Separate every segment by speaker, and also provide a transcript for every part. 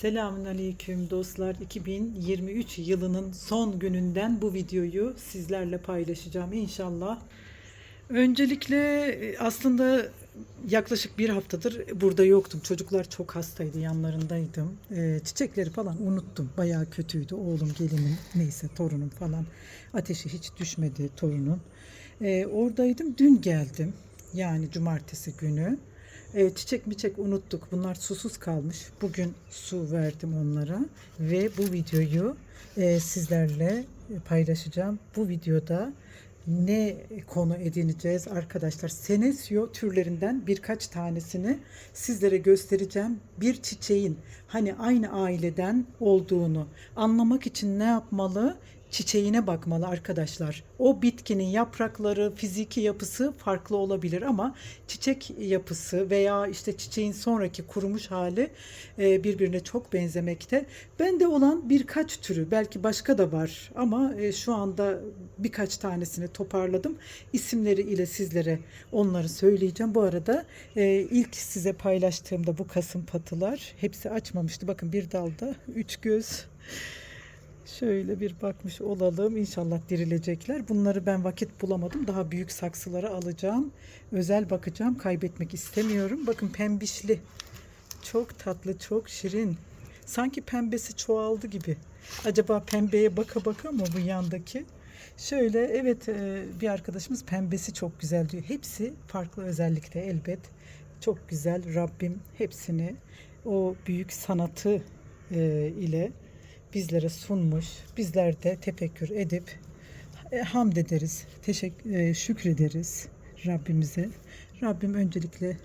Speaker 1: Selamünaleyküm dostlar. 2023 yılının son gününden bu videoyu sizlerle paylaşacağım inşallah. Öncelikle e, aslında yaklaşık bir haftadır burada yoktum. Çocuklar çok hastaydı, yanlarındaydım. Ee, çiçekleri falan unuttum. Bayağı kötüydü. Oğlum, gelinim, neyse torunum falan. Ateşi hiç düşmedi torunun. Ee, oradaydım. Dün geldim. Yani cumartesi günü. E, çiçek miçek unuttuk. Bunlar susuz kalmış. Bugün su verdim onlara ve bu videoyu e, sizlerle paylaşacağım. Bu videoda ne konu edineceğiz arkadaşlar? Senesio türlerinden birkaç tanesini sizlere göstereceğim. Bir çiçeğin hani aynı aileden olduğunu anlamak için ne yapmalı? Çiçeğine bakmalı arkadaşlar. O bitkinin yaprakları, fiziki yapısı farklı olabilir ama çiçek yapısı veya işte çiçeğin sonraki kurumuş hali e, birbirine çok benzemekte. Bende olan birkaç türü, belki başka da var ama e, şu anda birkaç tanesini toparladım. İsimleri ile sizlere onları söyleyeceğim. Bu arada e, ilk size paylaştığımda bu kasım patılar hepsi açmamıştı. Bakın bir dalda üç göz. Şöyle bir bakmış olalım. İnşallah dirilecekler. Bunları ben vakit bulamadım. Daha büyük saksılara alacağım. Özel bakacağım. Kaybetmek istemiyorum. Bakın pembişli. Çok tatlı, çok şirin. Sanki pembesi çoğaldı gibi. Acaba pembeye baka baka mı bu yandaki? Şöyle evet e, bir arkadaşımız pembesi çok güzel diyor. Hepsi farklı özellikte elbet. Çok güzel. Rabbim hepsini o büyük sanatı e, ile bizlere sunmuş. Bizler de tefekkür edip e, hamd ederiz, teşekkür, e, şükrederiz Rabbimize. Rabbim öncelikle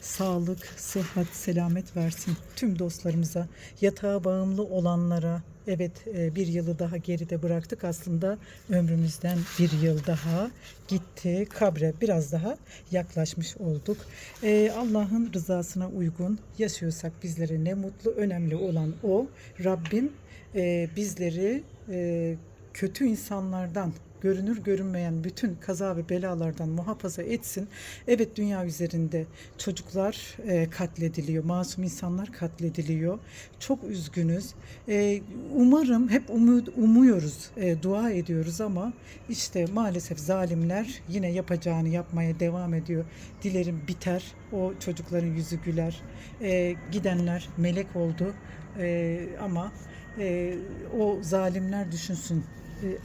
Speaker 1: sağlık, sıhhat, selamet versin tüm dostlarımıza, yatağa bağımlı olanlara. Evet e, bir yılı daha geride bıraktık aslında ömrümüzden bir yıl daha gitti kabre biraz daha yaklaşmış olduk. E, Allah'ın rızasına uygun yaşıyorsak bizlere ne mutlu önemli olan o Rabbim e, bizleri e, kötü insanlardan görünür görünmeyen bütün kaza ve belalardan muhafaza etsin. Evet dünya üzerinde çocuklar e, katlediliyor, masum insanlar katlediliyor. Çok üzgünüz. E, umarım hep umut, umuyoruz, e, dua ediyoruz ama işte maalesef zalimler yine yapacağını yapmaya devam ediyor. Dilerim biter, o çocukların yüzü güler. E, gidenler melek oldu e, ama e, o zalimler düşünsün e,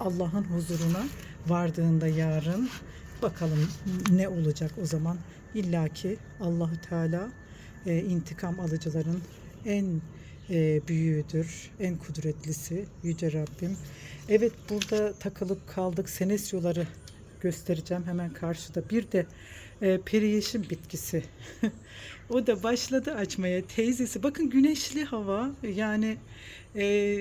Speaker 1: Allah'ın huzuruna vardığında yarın bakalım ne olacak o zaman illaki Allahü Teala e, intikam alıcıların en e, büyüğüdür, en kudretlisi Yüce Rabbim. Evet burada takılıp kaldık. Senesyoları göstereceğim hemen karşıda. Bir de e, periyeşim bitkisi. o da başladı açmaya teyzesi. Bakın güneşli hava yani e,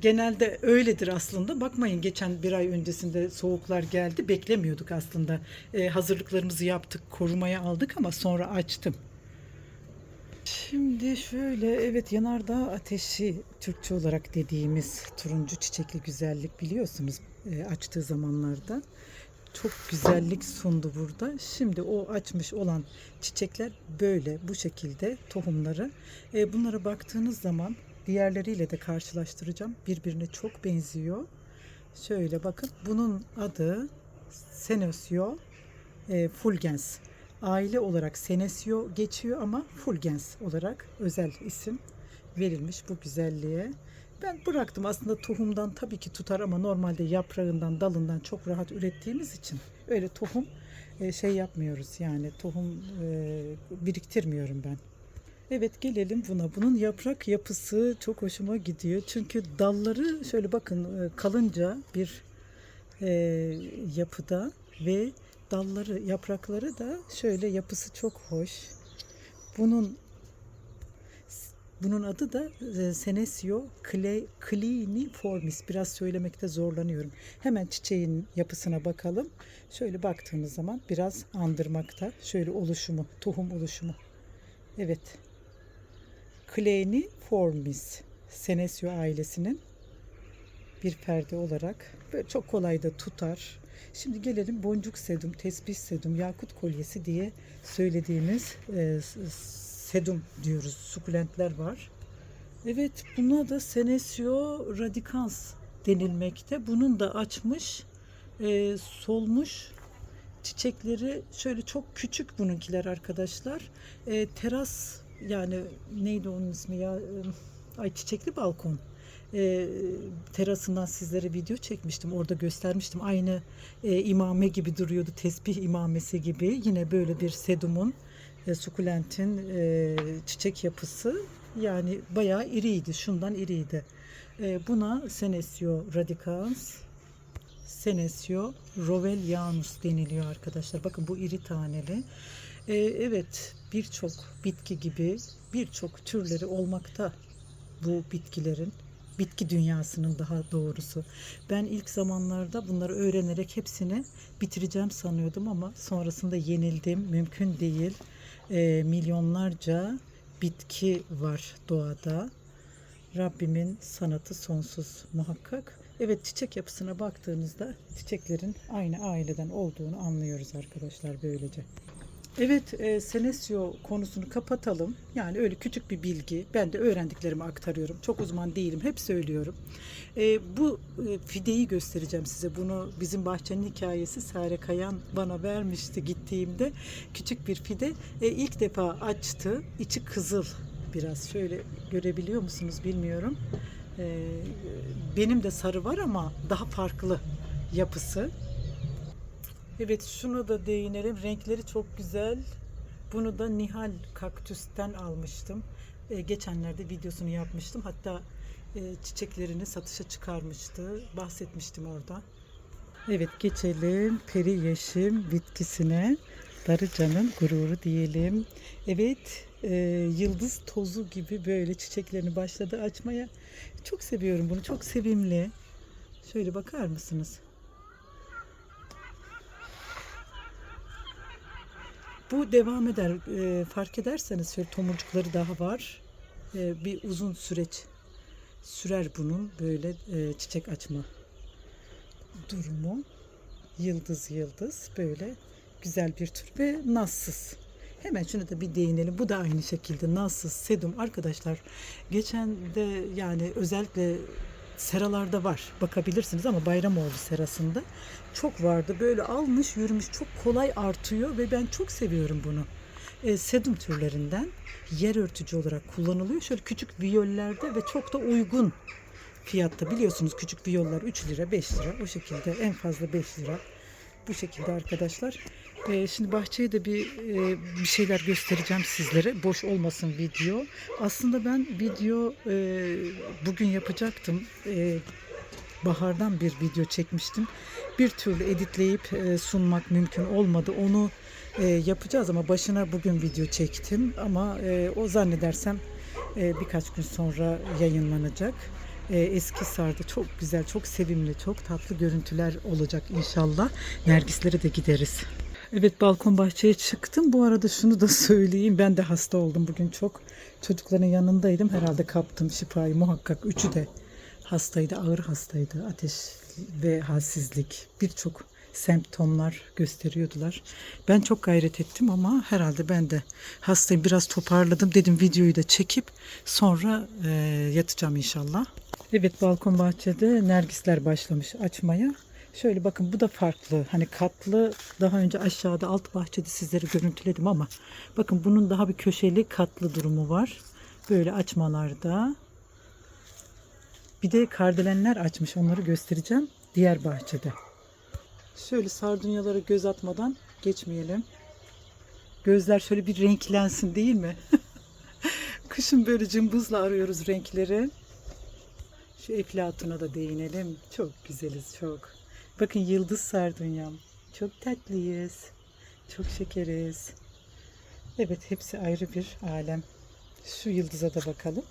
Speaker 1: genelde öyledir aslında. Bakmayın geçen bir ay öncesinde soğuklar geldi. Beklemiyorduk aslında. E, hazırlıklarımızı yaptık, korumaya aldık ama sonra açtım. Şimdi şöyle evet yanardağ ateşi Türkçe olarak dediğimiz turuncu çiçekli güzellik biliyorsunuz e, açtığı zamanlarda çok güzellik sundu burada. Şimdi o açmış olan çiçekler böyle bu şekilde tohumları. E, bunlara baktığınız zaman diğerleriyle de karşılaştıracağım. Birbirine çok benziyor. Şöyle bakın bunun adı Senesio e, fulgens. Aile olarak Senesio geçiyor ama fulgens olarak özel isim verilmiş bu güzelliğe. Ben bıraktım aslında tohumdan tabii ki tutar ama normalde yaprağından dalından çok rahat ürettiğimiz için öyle tohum e, şey yapmıyoruz yani tohum e, biriktirmiyorum ben. Evet gelelim buna. Bunun yaprak yapısı çok hoşuma gidiyor. Çünkü dalları şöyle bakın e, kalınca bir yapıda ve dalları, yaprakları da şöyle yapısı çok hoş. Bunun bunun adı da e, Senesio cliniformis. Biraz söylemekte zorlanıyorum. Hemen çiçeğin yapısına bakalım. Şöyle baktığımız zaman biraz andırmakta. Şöyle oluşumu, tohum oluşumu. Evet. Cliniformis. Senesio ailesinin bir ferdi olarak böyle çok kolay da tutar. Şimdi gelelim boncuk sedum, tesbih sedum, yakut kolyesi diye söylediğimiz e, sedum diyoruz. Sukulentler var. Evet buna da Senecio radicans denilmekte. Bunun da açmış, e, solmuş çiçekleri şöyle çok küçük bununkiler arkadaşlar. E, teras yani neydi onun ismi ya? E, Ay çiçekli balkon. E, terasından sizlere video çekmiştim. Orada göstermiştim. Aynı e, imame gibi duruyordu. Tesbih imamesi gibi. Yine böyle bir sedumun, e, sukulentin e, çiçek yapısı. Yani bayağı iriydi. Şundan iriydi. E, buna Senecio radicans, Senecio rovellianus deniliyor arkadaşlar. Bakın bu iri taneli. Ee, evet birçok bitki gibi birçok türleri olmakta bu bitkilerin. Bitki dünyasının daha doğrusu. Ben ilk zamanlarda bunları öğrenerek hepsini bitireceğim sanıyordum ama sonrasında yenildim. Mümkün değil. Ee, milyonlarca bitki var doğada. Rabbimin sanatı sonsuz muhakkak. Evet çiçek yapısına baktığınızda çiçeklerin aynı aileden olduğunu anlıyoruz arkadaşlar böylece. Evet e, Senesio konusunu kapatalım. Yani öyle küçük bir bilgi. Ben de öğrendiklerimi aktarıyorum. Çok uzman değilim. Hep söylüyorum. E, bu e, fideyi göstereceğim size. Bunu bizim bahçenin hikayesi Sare Kayan bana vermişti gittiğimde. Küçük bir fide. E, ilk defa açtı. İçi kızıl biraz. Şöyle görebiliyor musunuz bilmiyorum. E, benim de sarı var ama daha farklı yapısı. Evet şunu da değinelim. Renkleri çok güzel. Bunu da Nihal kaktüsten almıştım. E, geçenlerde videosunu yapmıştım. Hatta e, çiçeklerini satışa çıkarmıştı. Bahsetmiştim orada. Evet geçelim peri yeşim bitkisine. Darıcanın gururu diyelim. Evet e, yıldız tozu gibi böyle çiçeklerini başladı açmaya. Çok seviyorum bunu. Çok sevimli. Şöyle bakar mısınız? Bu devam eder. E, fark ederseniz şöyle tomurcukları daha var. E, bir uzun süreç sürer bunun böyle e, çiçek açma durumu. Yıldız yıldız böyle güzel bir tür ve nazsız. Hemen şunu da bir değinelim. Bu da aynı şekilde nazsız sedum arkadaşlar. Geçen de yani özellikle seralarda var. Bakabilirsiniz ama Bayramoğlu serasında çok vardı. Böyle almış yürümüş çok kolay artıyor ve ben çok seviyorum bunu. E, sedum türlerinden yer örtücü olarak kullanılıyor. Şöyle küçük viyollerde ve çok da uygun fiyatta biliyorsunuz küçük viyollar 3 lira 5 lira o şekilde en fazla 5 lira bu şekilde arkadaşlar. Ee, şimdi bahçeye de bir e, bir şeyler göstereceğim sizlere. Boş olmasın video. Aslında ben video e, bugün yapacaktım. E, bahardan bir video çekmiştim. Bir türlü editleyip e, sunmak mümkün olmadı. Onu e, yapacağız ama başına bugün video çektim. Ama e, o zannedersem e, birkaç gün sonra yayınlanacak e, eski sardı. Çok güzel, çok sevimli, çok tatlı görüntüler olacak inşallah. Nergislere de gideriz. Evet balkon bahçeye çıktım. Bu arada şunu da söyleyeyim. Ben de hasta oldum bugün çok. Çocukların yanındaydım. Herhalde kaptım şifayı muhakkak. Üçü de hastaydı. Ağır hastaydı. Ateş ve halsizlik. Birçok semptomlar gösteriyordular. Ben çok gayret ettim ama herhalde ben de hastayım. Biraz toparladım. Dedim videoyu da çekip sonra e, yatacağım inşallah. Evet balkon bahçede nergisler başlamış açmaya. Şöyle bakın bu da farklı. Hani katlı daha önce aşağıda alt bahçede sizlere görüntüledim ama bakın bunun daha bir köşeli katlı durumu var. Böyle açmalarda. Bir de kardelenler açmış. Onları göstereceğim diğer bahçede. Şöyle sardunyalara göz atmadan geçmeyelim. Gözler şöyle bir renklensin değil mi? Kışın böyle cımbızla arıyoruz renkleri. Şu eflatuna da değinelim. Çok güzeliz çok. Bakın yıldız sardunyam. Çok tatlıyız. Çok şekeriz. Evet hepsi ayrı bir alem. Şu yıldıza da bakalım.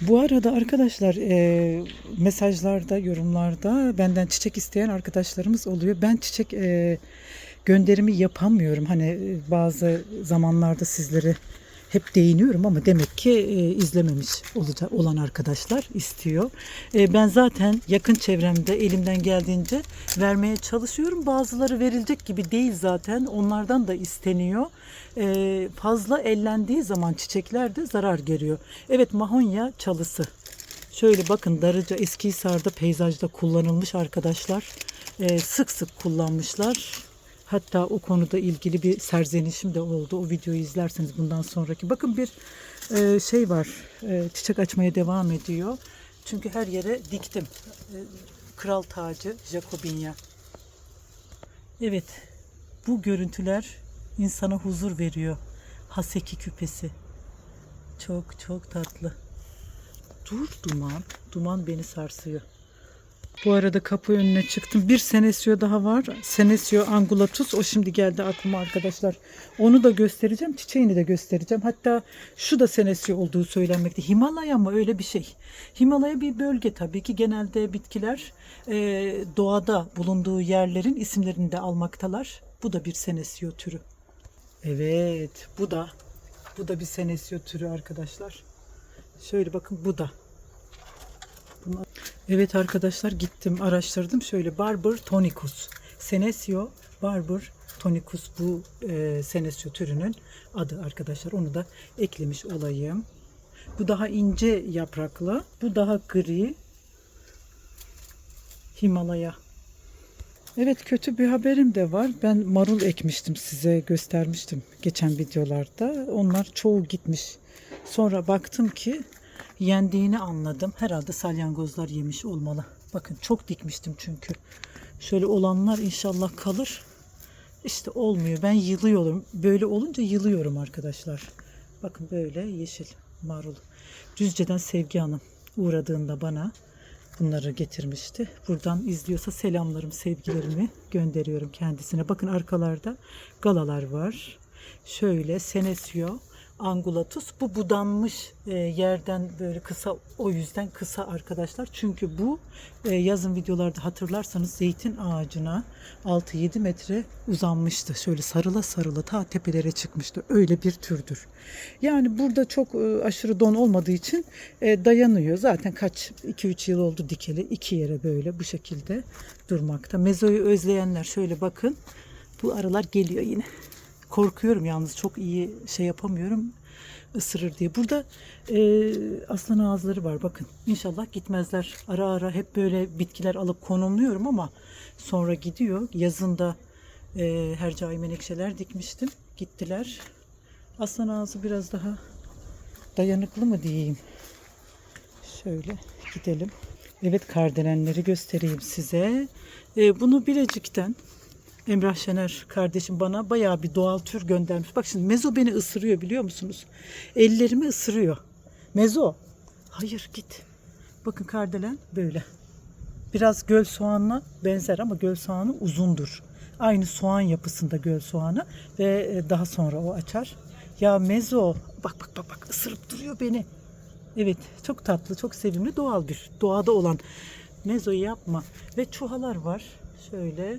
Speaker 1: Bu arada arkadaşlar e, mesajlarda, yorumlarda benden çiçek isteyen arkadaşlarımız oluyor. Ben çiçek e, gönderimi yapamıyorum. Hani e, bazı zamanlarda sizleri hep değiniyorum ama demek ki e, izlememiş olacak olan arkadaşlar istiyor. E, ben zaten yakın çevremde elimden geldiğince vermeye çalışıyorum. Bazıları verilecek gibi değil zaten. Onlardan da isteniyor. E, fazla ellendiği zaman çiçekler de zarar görüyor. Evet mahonya çalısı. Şöyle bakın Darıca Eskihisar'da peyzajda kullanılmış arkadaşlar. E, sık sık kullanmışlar. Hatta o konuda ilgili bir serzenişim de oldu. O videoyu izlerseniz bundan sonraki. Bakın bir e, şey var. E, çiçek açmaya devam ediyor. Çünkü her yere diktim. E, kral tacı Jacobinya. Evet. Bu görüntüler insana huzur veriyor. Haseki küpesi. Çok çok tatlı. Dur duman. Duman beni sarsıyor. Bu arada kapı önüne çıktım. Bir Senesio daha var. Senesio angulatus. O şimdi geldi aklıma arkadaşlar. Onu da göstereceğim. Çiçeğini de göstereceğim. Hatta şu da Senesio olduğu söylenmekte. Himalaya mı öyle bir şey. Himalaya bir bölge tabii ki. Genelde bitkiler e, doğada bulunduğu yerlerin isimlerini de almaktalar. Bu da bir Senesio türü. Evet bu da bu da bir Senesio türü arkadaşlar. Şöyle bakın bu da. Bunu- Evet arkadaşlar gittim araştırdım. Şöyle Barber tonicus. Senesio Barber tonicus bu e, Senesio türünün adı arkadaşlar. Onu da eklemiş olayım. Bu daha ince yapraklı. Bu daha gri. Himalaya. Evet kötü bir haberim de var. Ben marul ekmiştim size göstermiştim geçen videolarda. Onlar çoğu gitmiş. Sonra baktım ki yendiğini anladım. Herhalde salyangozlar yemiş olmalı. Bakın çok dikmiştim çünkü. Şöyle olanlar inşallah kalır. İşte olmuyor. Ben yılıyorum. Böyle olunca yılıyorum arkadaşlar. Bakın böyle yeşil marul. Düzce'den Sevgi Hanım uğradığında bana bunları getirmişti. Buradan izliyorsa selamlarım, sevgilerimi gönderiyorum kendisine. Bakın arkalarda galalar var. Şöyle Senesio angulatus. Bu budanmış e, yerden böyle kısa o yüzden kısa arkadaşlar. Çünkü bu e, yazın videolarda hatırlarsanız zeytin ağacına 6-7 metre uzanmıştı. Şöyle sarıla sarıla ta tepelere çıkmıştı. Öyle bir türdür. Yani burada çok e, aşırı don olmadığı için e, dayanıyor. Zaten kaç 2-3 yıl oldu dikeli. iki yere böyle bu şekilde durmakta. Mezoyu özleyenler şöyle bakın. Bu aralar geliyor yine korkuyorum yalnız çok iyi şey yapamıyorum ısırır diye. Burada e, aslan ağızları var bakın. İnşallah gitmezler. Ara ara hep böyle bitkiler alıp konumluyorum ama sonra gidiyor. Yazında e, hercai menekşeler dikmiştim. Gittiler. Aslan ağzı biraz daha dayanıklı mı diyeyim. Şöyle gidelim. Evet kardelenleri göstereyim size. E, bunu Bilecik'ten Emrah Şener kardeşim bana bayağı bir doğal tür göndermiş. Bak şimdi Mezo beni ısırıyor biliyor musunuz? Ellerimi ısırıyor. Mezo. Hayır git. Bakın kardelen böyle. Biraz göl soğanına benzer ama göl soğanı uzundur. Aynı soğan yapısında göl soğanı ve e, daha sonra o açar. Ya Mezo bak bak bak bak ısırıp duruyor beni. Evet çok tatlı çok sevimli doğal bir doğada olan Mezo'yu yapma. Ve çuhalar var. Şöyle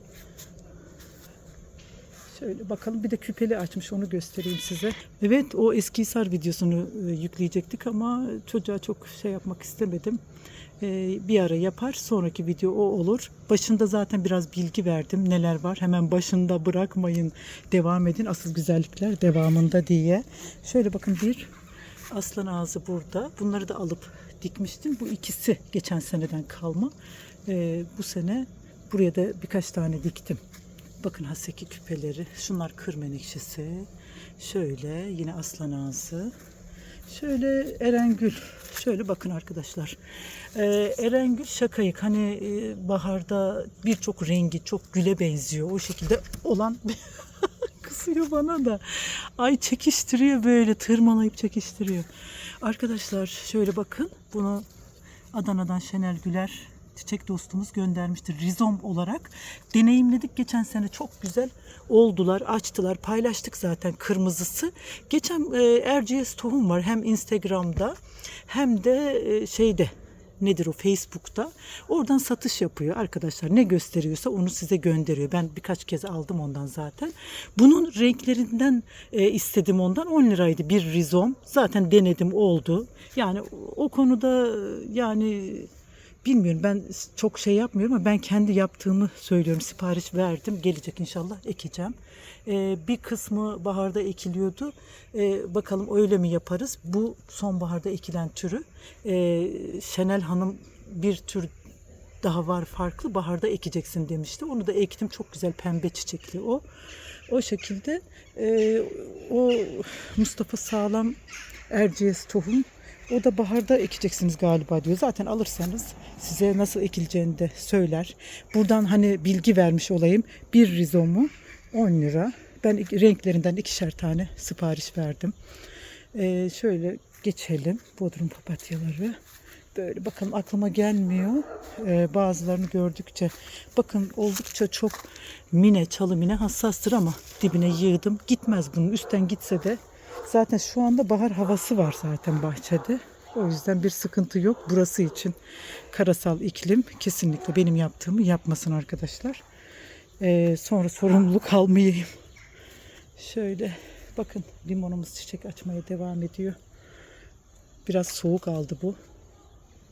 Speaker 1: Şöyle bakalım bir de küpeli açmış onu göstereyim size. Evet o Eskihisar videosunu e, yükleyecektik ama çocuğa çok şey yapmak istemedim. E, bir ara yapar sonraki video o olur. Başında zaten biraz bilgi verdim neler var. Hemen başında bırakmayın devam edin asıl güzellikler devamında diye. Şöyle bakın bir aslan ağzı burada. Bunları da alıp dikmiştim. Bu ikisi geçen seneden kalma. E, bu sene buraya da birkaç tane diktim. Bakın haseki küpeleri. Şunlar kır menekşesi. Şöyle yine aslan ağzı. Şöyle Erengül. Şöyle bakın arkadaşlar. Ee, Erengül şakayık. Hani e, baharda birçok rengi çok güle benziyor. O şekilde olan kısıyor bana da. Ay çekiştiriyor böyle tırmalayıp çekiştiriyor. Arkadaşlar şöyle bakın. Bunu Adana'dan Şener Güler çiçek dostumuz göndermiştir rizom olarak. Deneyimledik geçen sene çok güzel oldular, açtılar, paylaştık zaten kırmızısı. Geçen e, tohum var hem Instagram'da hem de e, şeyde nedir o Facebook'ta. Oradan satış yapıyor arkadaşlar. Ne gösteriyorsa onu size gönderiyor. Ben birkaç kez aldım ondan zaten. Bunun renklerinden e, istedim ondan 10 liraydı bir rizom. Zaten denedim oldu. Yani o konuda e, yani Bilmiyorum ben çok şey yapmıyorum ama ben kendi yaptığımı söylüyorum. Sipariş verdim. Gelecek inşallah ekeceğim. Ee, bir kısmı baharda ekiliyordu. Ee, bakalım öyle mi yaparız? Bu sonbaharda ekilen türü. Ee, Şenel Hanım bir tür daha var farklı. Baharda ekeceksin demişti. Onu da ektim. Çok güzel pembe çiçekli o. O şekilde e, o Mustafa Sağlam Erciyes tohum o da baharda ekeceksiniz galiba diyor. Zaten alırsanız size nasıl ekileceğini de söyler. Buradan hani bilgi vermiş olayım. Bir rizomu 10 lira. Ben renklerinden ikişer tane sipariş verdim. Ee, şöyle geçelim. Bodrum papatyaları. Böyle bakın aklıma gelmiyor. Ee, bazılarını gördükçe. Bakın oldukça çok mine, çalı mine hassastır ama dibine yığdım. Gitmez bunun üstten gitse de Zaten şu anda bahar havası var zaten bahçede. O yüzden bir sıkıntı yok. Burası için karasal iklim kesinlikle benim yaptığımı yapmasın arkadaşlar. Ee, sonra sorumluluk almayayım. Şöyle bakın limonumuz çiçek açmaya devam ediyor. Biraz soğuk aldı bu.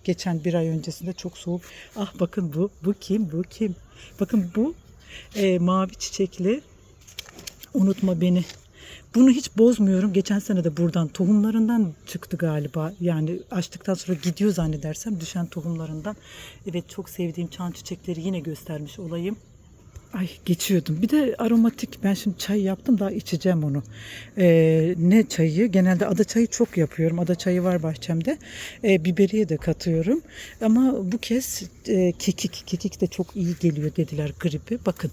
Speaker 1: Geçen bir ay öncesinde çok soğuk. Ah bakın bu. Bu kim? Bu kim? Bakın bu e, mavi çiçekli unutma beni bunu hiç bozmuyorum. Geçen sene de buradan tohumlarından çıktı galiba. Yani açtıktan sonra gidiyor zannedersem düşen tohumlarından. Evet çok sevdiğim çan çiçekleri yine göstermiş olayım. Ay geçiyordum. Bir de aromatik. Ben şimdi çay yaptım daha içeceğim onu. Ee, ne çayı? Genelde ada çayı çok yapıyorum. Ada çayı var bahçemde. Ee, biberiye de katıyorum. Ama bu kez e, kekik. Kekik de çok iyi geliyor dediler gribi. Bakın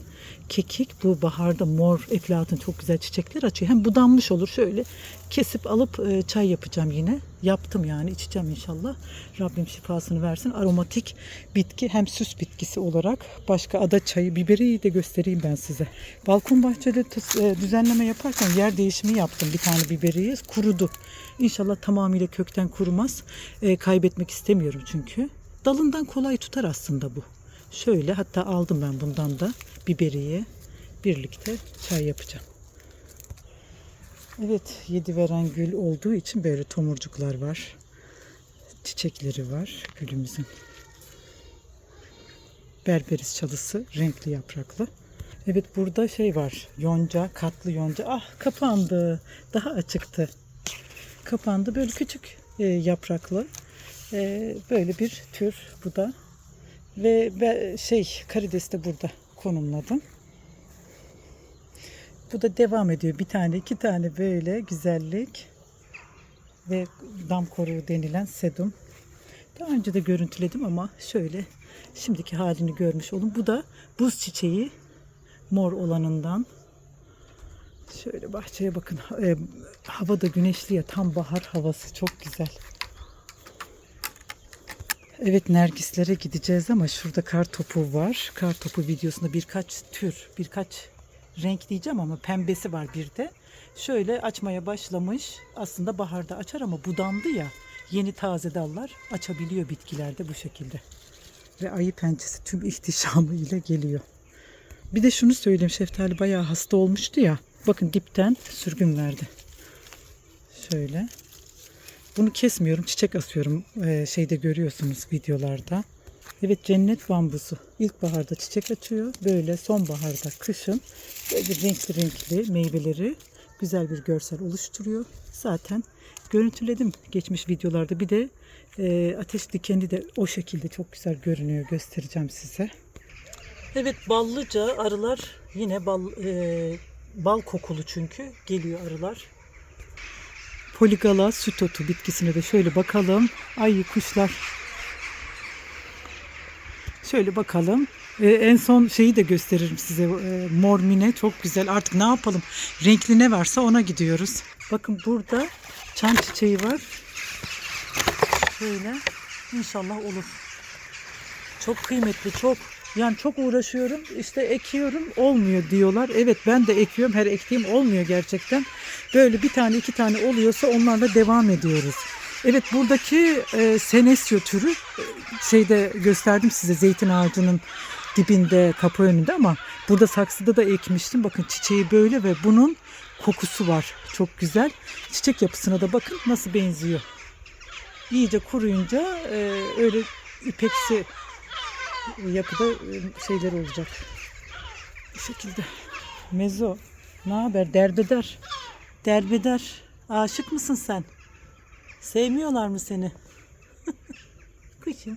Speaker 1: kekik bu baharda mor eflatun çok güzel çiçekler açıyor. Hem budanmış olur. Şöyle kesip alıp e, çay yapacağım yine. Yaptım yani içeceğim inşallah. Rabbim şifasını versin. Aromatik bitki hem süs bitkisi olarak başka ada çayı, biberiyi de göstereyim ben size. Balkon bahçede e, düzenleme yaparken yer değişimi yaptım bir tane biberiyi. Kurudu. İnşallah tamamıyla kökten kurumaz. E, kaybetmek istemiyorum çünkü. Dalından kolay tutar aslında bu. Şöyle hatta aldım ben bundan da biberiye birlikte çay yapacağım. Evet, yedi veren gül olduğu için böyle tomurcuklar var. Çiçekleri var gülümüzün. Berberis çalısı, renkli yapraklı. Evet burada şey var, yonca, katlı yonca. Ah kapandı, daha açıktı. Kapandı, böyle küçük e, yapraklı. E, böyle bir tür bu da. Ve be- şey, karides de burada konumladım. Bu da devam ediyor. Bir tane, iki tane böyle güzellik ve dam koruğu denilen sedum. Daha önce de görüntüledim ama şöyle şimdiki halini görmüş olun. Bu da buz çiçeği mor olanından. Şöyle bahçeye bakın. E, hava da güneşli ya tam bahar havası çok güzel. Evet nergislere gideceğiz ama şurada kar topu var. Kar topu videosunda birkaç tür, birkaç renk diyeceğim ama pembesi var bir de. Şöyle açmaya başlamış. Aslında baharda açar ama budandı ya. Yeni taze dallar açabiliyor bitkilerde bu şekilde. Ve ayı pençesi tüm ihtişamı ile geliyor. Bir de şunu söyleyeyim. Şeftali bayağı hasta olmuştu ya. Bakın dipten sürgün verdi. Şöyle. Bunu kesmiyorum. Çiçek asıyorum. Ee, şeyde görüyorsunuz videolarda. Evet cennet bambusu. İlkbaharda çiçek açıyor. Böyle sonbaharda kışın böyle renkli renkli meyveleri güzel bir görsel oluşturuyor. Zaten görüntüledim geçmiş videolarda. Bir de e, ateş dikeni de o şekilde çok güzel görünüyor. Göstereceğim size. Evet ballıca arılar yine bal e, bal kokulu çünkü geliyor arılar. Poligala süt otu bitkisine de şöyle bakalım. Ay kuşlar. Şöyle bakalım. Ee, en son şeyi de gösteririm size. Ee, mor mine çok güzel. Artık ne yapalım? Renkli ne varsa ona gidiyoruz. Bakın burada çan çiçeği var. Şöyle. İnşallah olur. Çok kıymetli, çok. Yani çok uğraşıyorum. İşte ekiyorum, olmuyor diyorlar. Evet ben de ekiyorum. Her ektiğim olmuyor gerçekten. Böyle bir tane iki tane oluyorsa onlarla devam ediyoruz. Evet buradaki e, senesio türü e, şeyde gösterdim size zeytin ağacının dibinde kapı önünde ama burada saksıda da ekmiştim. Bakın çiçeği böyle ve bunun kokusu var. Çok güzel. Çiçek yapısına da bakın nasıl benziyor. İyice kuruyunca e, öyle ipeksi yapıda e, şeyler olacak. Bu şekilde. Mezo ne haber? Derbeder. Derbeder. Aşık mısın sen? Sevmiyorlar mı seni? Kuşum.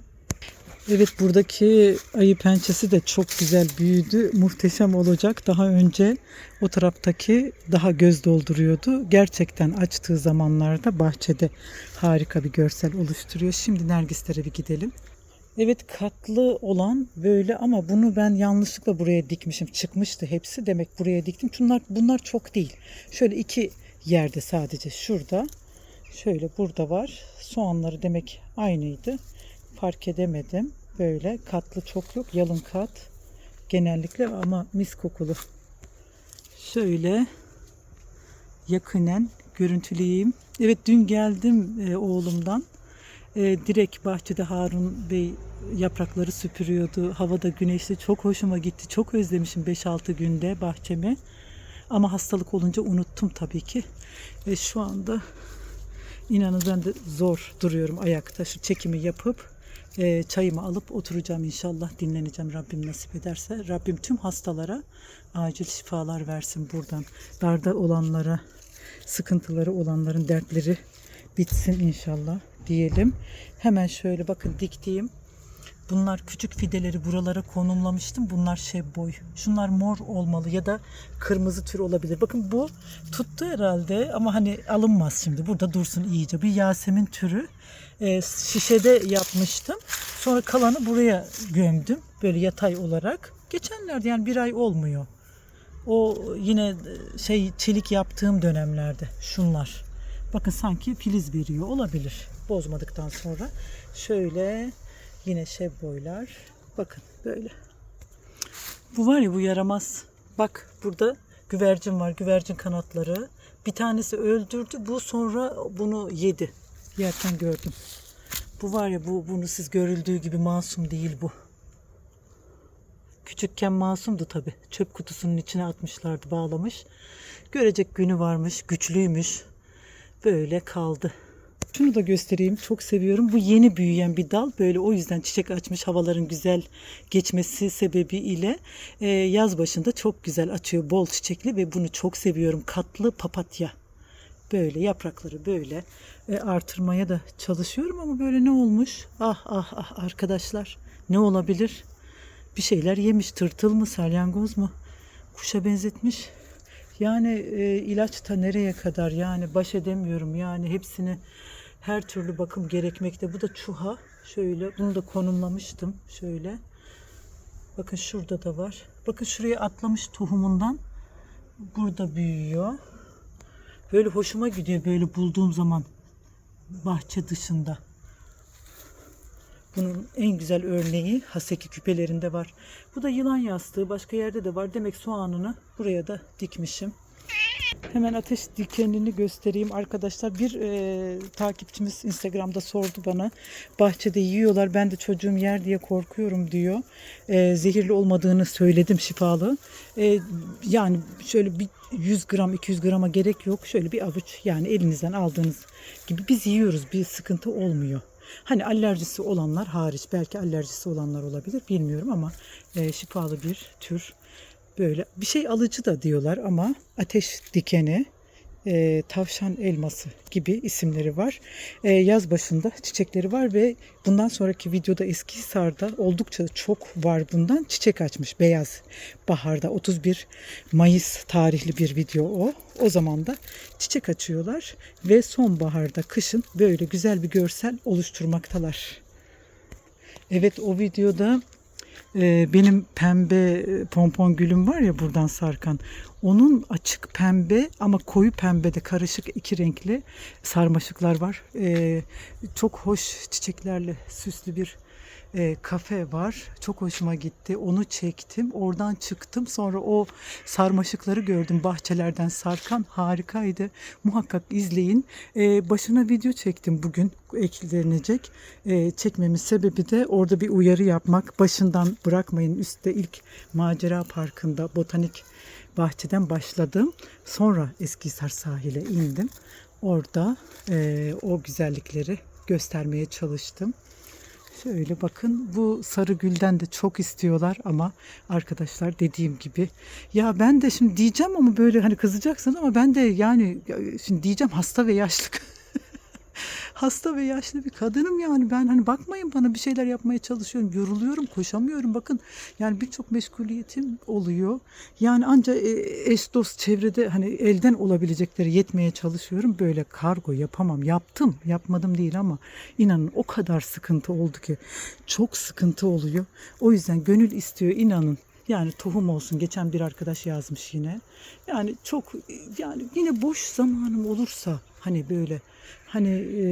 Speaker 1: Evet buradaki ayı pençesi de çok güzel büyüdü. Muhteşem olacak. Daha önce o taraftaki daha göz dolduruyordu. Gerçekten açtığı zamanlarda bahçede harika bir görsel oluşturuyor. Şimdi Nergislere bir gidelim. Evet katlı olan böyle ama bunu ben yanlışlıkla buraya dikmişim. Çıkmıştı hepsi. Demek buraya diktim. Bunlar bunlar çok değil. Şöyle iki yerde sadece şurada. Şöyle burada var. Soğanları demek aynıydı. Fark edemedim. Böyle katlı çok yok. Yalın kat genellikle ama mis kokulu. Şöyle yakinen görüntüleyeyim. Evet dün geldim e, oğlumdan. E, direkt bahçede Harun Bey yaprakları süpürüyordu. Havada güneşli çok hoşuma gitti. Çok özlemişim 5-6 günde bahçemi. Ama hastalık olunca unuttum tabii ki. Ve şu anda inanın ben de zor duruyorum ayakta. Şu çekimi yapıp e, çayımı alıp oturacağım inşallah. Dinleneceğim Rabbim nasip ederse. Rabbim tüm hastalara acil şifalar versin buradan. Darda olanlara, sıkıntıları olanların dertleri bitsin inşallah diyelim. Hemen şöyle bakın diktiğim Bunlar küçük fideleri buralara konumlamıştım. Bunlar şey boy. Şunlar mor olmalı ya da kırmızı tür olabilir. Bakın bu tuttu herhalde ama hani alınmaz şimdi. Burada dursun iyice. Bir Yasemin türü. Ee, şişede yapmıştım. Sonra kalanı buraya gömdüm. Böyle yatay olarak. Geçenlerde yani bir ay olmuyor. O yine şey çelik yaptığım dönemlerde şunlar. Bakın sanki filiz veriyor olabilir. Bozmadıktan sonra. Şöyle Yine şev boylar. Bakın böyle. Bu var ya bu yaramaz. Bak burada güvercin var. Güvercin kanatları. Bir tanesi öldürdü. Bu sonra bunu yedi. Yerken gördüm. Bu var ya bu bunu siz görüldüğü gibi masum değil bu. Küçükken masumdu tabi. Çöp kutusunun içine atmışlardı bağlamış. Görecek günü varmış. Güçlüymüş. Böyle kaldı. Şunu da göstereyim. Çok seviyorum. Bu yeni büyüyen bir dal. Böyle o yüzden çiçek açmış havaların güzel geçmesi sebebiyle e, yaz başında çok güzel açıyor. Bol çiçekli ve bunu çok seviyorum. Katlı papatya. Böyle yaprakları böyle e, artırmaya da çalışıyorum ama böyle ne olmuş? Ah ah ah arkadaşlar. Ne olabilir? Bir şeyler yemiş. Tırtıl mı? Salyangoz mu? Kuşa benzetmiş. Yani e, ilaç nereye kadar yani baş edemiyorum yani hepsini her türlü bakım gerekmekte. Bu da çuha. Şöyle bunu da konumlamıştım. Şöyle. Bakın şurada da var. Bakın şuraya atlamış tohumundan. Burada büyüyor. Böyle hoşuma gidiyor böyle bulduğum zaman bahçe dışında. Bunun en güzel örneği Haseki küpelerinde var. Bu da yılan yastığı. Başka yerde de var. Demek soğanını buraya da dikmişim. Hemen ateş dikenini göstereyim arkadaşlar. Bir e, takipçimiz Instagram'da sordu bana. Bahçede yiyorlar. Ben de çocuğum yer diye korkuyorum diyor. E, zehirli olmadığını söyledim şifalı. E, yani şöyle bir 100 gram 200 grama gerek yok. Şöyle bir avuç yani elinizden aldığınız gibi biz yiyoruz. Bir sıkıntı olmuyor. Hani alerjisi olanlar hariç belki alerjisi olanlar olabilir bilmiyorum ama e, şifalı bir tür böyle bir şey alıcı da diyorlar ama ateş dikeni e, tavşan elması gibi isimleri var. E, yaz başında çiçekleri var ve bundan sonraki videoda eski sarda oldukça çok var bundan. Çiçek açmış beyaz baharda 31 Mayıs tarihli bir video o. O zaman da çiçek açıyorlar ve sonbaharda kışın böyle güzel bir görsel oluşturmaktalar. Evet o videoda e, benim pembe pompon gülüm var ya buradan sarkan. Onun açık pembe ama koyu pembe de karışık iki renkli sarmaşıklar var. E, çok hoş çiçeklerle süslü bir e, kafe var. Çok hoşuma gitti. Onu çektim. Oradan çıktım. Sonra o sarmaşıkları gördüm. Bahçelerden sarkan harikaydı. Muhakkak izleyin. E, başına video çektim bugün eklenecek. E, çekmemin sebebi de orada bir uyarı yapmak. Başından bırakmayın. Üstte ilk macera parkında botanik bahçeden başladım. Sonra Eskihisar sahile indim. Orada e, o güzellikleri göstermeye çalıştım. Şöyle bakın bu sarı gülden de çok istiyorlar ama arkadaşlar dediğim gibi. Ya ben de şimdi diyeceğim ama böyle hani kızacaksın ama ben de yani ya şimdi diyeceğim hasta ve yaşlı hasta ve yaşlı bir kadınım yani. Ben hani bakmayın bana bir şeyler yapmaya çalışıyorum. Yoruluyorum koşamıyorum. Bakın yani birçok meşguliyetim oluyor. Yani anca e, eş dost çevrede hani elden olabilecekleri yetmeye çalışıyorum. Böyle kargo yapamam. Yaptım yapmadım değil ama inanın o kadar sıkıntı oldu ki. Çok sıkıntı oluyor. O yüzden gönül istiyor inanın. Yani tohum olsun. Geçen bir arkadaş yazmış yine. Yani çok yani yine boş zamanım olursa hani böyle hani e,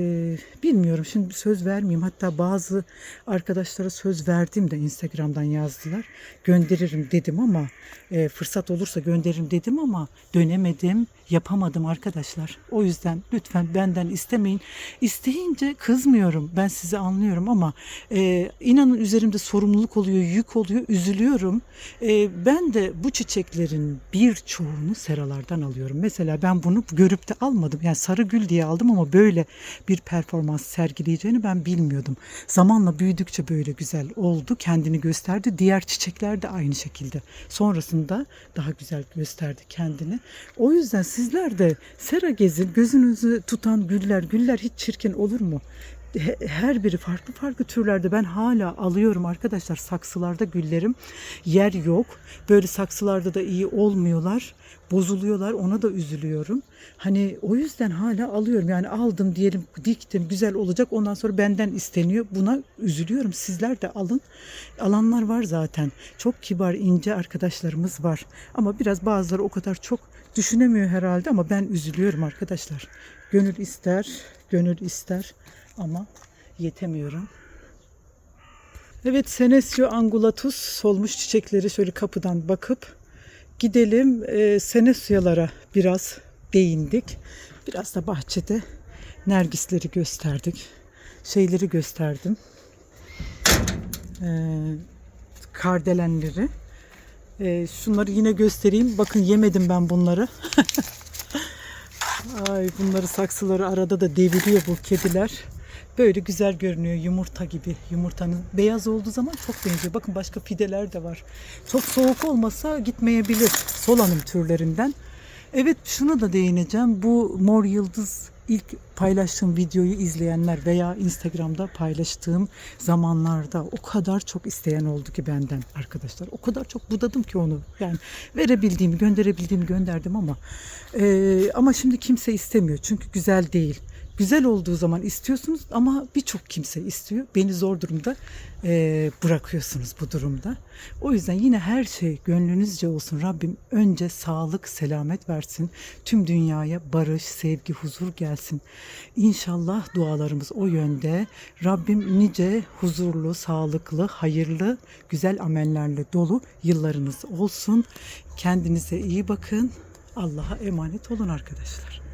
Speaker 1: bilmiyorum şimdi söz vermeyeyim. Hatta bazı arkadaşlara söz verdim de Instagram'dan yazdılar. Gönderirim dedim ama e, fırsat olursa gönderirim dedim ama dönemedim, yapamadım arkadaşlar. O yüzden lütfen benden istemeyin. İsteyince kızmıyorum. Ben sizi anlıyorum ama e, inanın üzerimde sorumluluk oluyor, yük oluyor, üzülüyorum. E, ben de bu çiçeklerin birçoğunu seralardan alıyorum. Mesela ben bunu görüp de almadım. Yani sarı gül diye aldım ama böyle bir performans sergileyeceğini ben bilmiyordum. Zamanla büyüdükçe böyle güzel oldu, kendini gösterdi. Diğer çiçekler de aynı şekilde. Sonrasında daha güzel gösterdi kendini. O yüzden sizler de sera gezin, gözünüzü tutan güller, güller hiç çirkin olur mu? He- her biri farklı farklı türlerde. Ben hala alıyorum arkadaşlar. Saksılarda güllerim. Yer yok. Böyle saksılarda da iyi olmuyorlar. Bozuluyorlar. Ona da üzülüyorum. Hani o yüzden hala alıyorum. Yani aldım diyelim diktim. Güzel olacak. Ondan sonra benden isteniyor. Buna üzülüyorum. Sizler de alın. Alanlar var zaten. Çok kibar ince arkadaşlarımız var. Ama biraz bazıları o kadar çok düşünemiyor herhalde. Ama ben üzülüyorum arkadaşlar. Gönül ister gönül ister ama yetemiyorum. Evet Senesio angulatus solmuş çiçekleri şöyle kapıdan bakıp gidelim e, Senesio'lara biraz değindik. Biraz da bahçede nergisleri gösterdik. Şeyleri gösterdim. E, kardelenleri. E, şunları yine göstereyim. Bakın yemedim ben bunları. Ay bunları saksıları arada da deviriyor bu kediler. Böyle güzel görünüyor yumurta gibi. Yumurtanın beyaz olduğu zaman çok benziyor. Bakın başka fideler de var. Çok soğuk olmasa gitmeyebilir. Solanum türlerinden. Evet şunu da değineceğim. Bu mor yıldız ilk paylaştığım videoyu izleyenler veya Instagram'da paylaştığım zamanlarda o kadar çok isteyen oldu ki benden arkadaşlar. O kadar çok budadım ki onu. Yani verebildiğimi, gönderebildiğimi gönderdim ama e, ama şimdi kimse istemiyor. Çünkü güzel değil. Güzel olduğu zaman istiyorsunuz ama birçok kimse istiyor. Beni zor durumda e, bırakıyorsunuz bu durumda. O yüzden yine her şey gönlünüzce olsun. Rabbim önce sağlık, selamet versin. Tüm dünyaya barış, sevgi, huzur gelsin. İnşallah dualarımız o yönde. Rabbim nice huzurlu, sağlıklı, hayırlı, güzel amellerle dolu yıllarınız olsun. Kendinize iyi bakın. Allah'a emanet olun arkadaşlar.